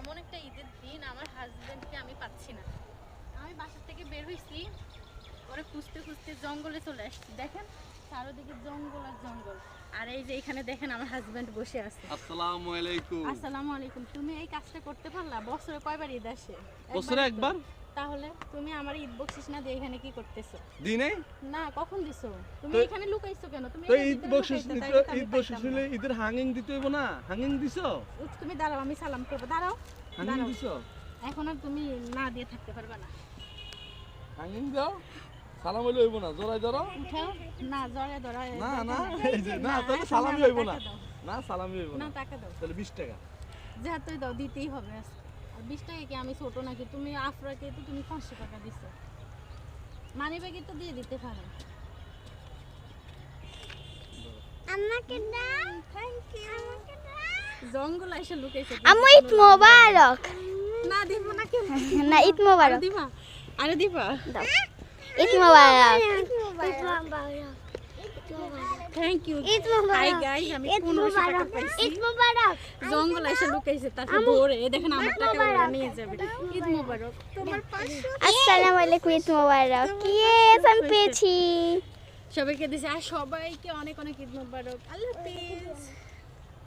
এমন একটা ঈদের দিন আমার হাজবেন্ডকে আমি পাচ্ছি না। আমি বাসা থেকে বের হয়েছি পরে খুঁজতে খুঁজতে জঙ্গলে চলে আসছি। দেখেন চারোদিকে জঙ্গল আর জঙ্গল। আর এই যে এখানে দেখেন আমার হাজবেন্ড বসে আছে। আসসালামু আলাইকুম। আসসালামু আলাইকুম। তুমি এই কাজটা করতে পারলা? বছরে কয়বার ঈদ আসে? বছরে একবার। তাহলে তুমি আমার ঈদ বকশিস না দিয়ে এখানে কি করতেছো? দিনে না কখন দিছো? তুমি এখানে লুকাইছো কেন? তুমি তো ঈদ বকশিস আমি ঈদ বকশিস নিলে না। ঈদের হাঙ্গিং দিতে হইব না? হাঙ্গিং দিছো? তুমি দাঁড়াও আমি সালাম করব। দাঁড়াও হাঙ্গিং দিছো? এখন আর তুমি না দিয়ে থাকতে পারবে না। হাঙ্গিং দাও সালাম হইলে হইব না। জোরাই ধরো। উঠাও। না জড়ে ধরা না না না। তাহলে এখন সালামি আমার হইব না। না সালামি হইব না না। টাকা দাও। তাহলে 20 টাকা। যা তুই দাও দিতেই হবে আজকে। আর বিশ টাকা কি আমি ছোট নাকি? তুমি আফরাকে তো তুমি পাঁচশো টাকা দিছো। মানি ব্যাগে তো দিয়ে দিতে পারো। আমাকে দাও। থ্যাংক ইউ আমাকে দাও। জঙ্গল এসে লুকাইছে। আম্মু ঈদ মোবারক। না দিব না কেন না ঈদ মোবারক। দিবা। আরে দিবা। দাও। Eid Mubarak. Thank you Eid hi Mubarak guys আমি ঈদ 1500 টাকা পাইছি। ঈদ মোবারক। জঙ্গল এসে লুকাইছে তারপর ধরে। দেখেন আমার টাকা ওরা নিয়ে যাবে। ঈদ মোবারক। তোমার পাঁচশো আসসালামু আলাইকুম ঈদ মোবারক। ইয়েস আমি পেয়েছি। সবাইকে দিছি। আর সবাইকে অনেক অনেক ঈদ মোবারক। আল্লাহ হাফেজ।